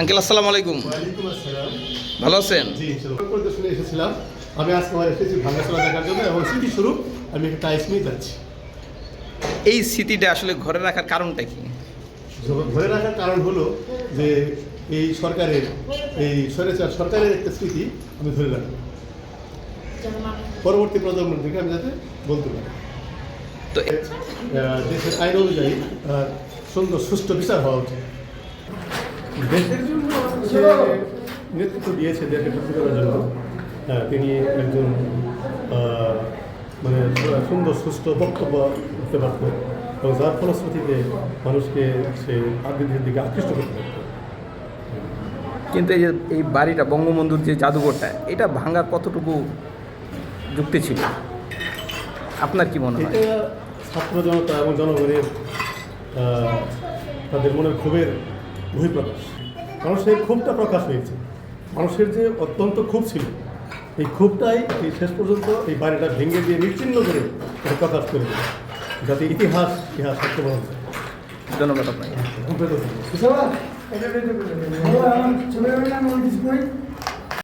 Uncle আসসালামু আলাইকুম। ওয়ালাইকুম আসসালাম ভালো আছেন এসেছিলাম। আমি আজকে আমার এসেছি ভাঙ্গাচলা দেখার জন্য এবং স্মৃতিস্বরূপ আমি একটা টাইস নিয়ে যাচ্ছি। এই স্মৃতিটা আসলে ঘরে রাখার কারণটা কি? ঘরে রাখার কারণ হলো যে এই সরকারের এই সরকারের একটা স্মৃতি আমি ধরে রাখব। পরবর্তী প্রজন্মের দিকে আমি যাতে বলতে পারি। তো দেশের আইন অনুযায়ী সুন্দর সুষ্ঠু বিচার হওয়া উচিত। দেশের জন্য যে নেতৃত্ব দিয়েছে দেশকে ভর্তি করার জন্য তিনি একজন মানে সুন্দর সুস্থ বক্তব্য দিতে পারত এবং যার ফলশ্রুতিতে মানুষকে সে রাজনীতির দিকে আকৃষ্ট করতে পারত কিন্তু এই যে এই বাড়িটা বঙ্গবন্ধুর যে জাদুঘরটা এটা ভাঙার কতটুকু যুক্তি ছিল? আপনার কি মনে হয়? এটা ছাত্র জনতা এবং জনগণের তাদের মনের ক্ষোভের বহিঃপ্রকাশ। মানুষের ক্ষোভটা প্রকাশ হয়েছে। মানুষের যে অত্যন্ত ক্ষোভ ছিল এই ক্ষোভটাই এই শেষ পর্যন্ত এই বাড়িটা ভেঙে দিয়ে নিশ্চিন্ন করে প্রকাশ করে যাতে ইতিহাস ইতিহাস সত্যবান ধন্যবাদ আপনাকে।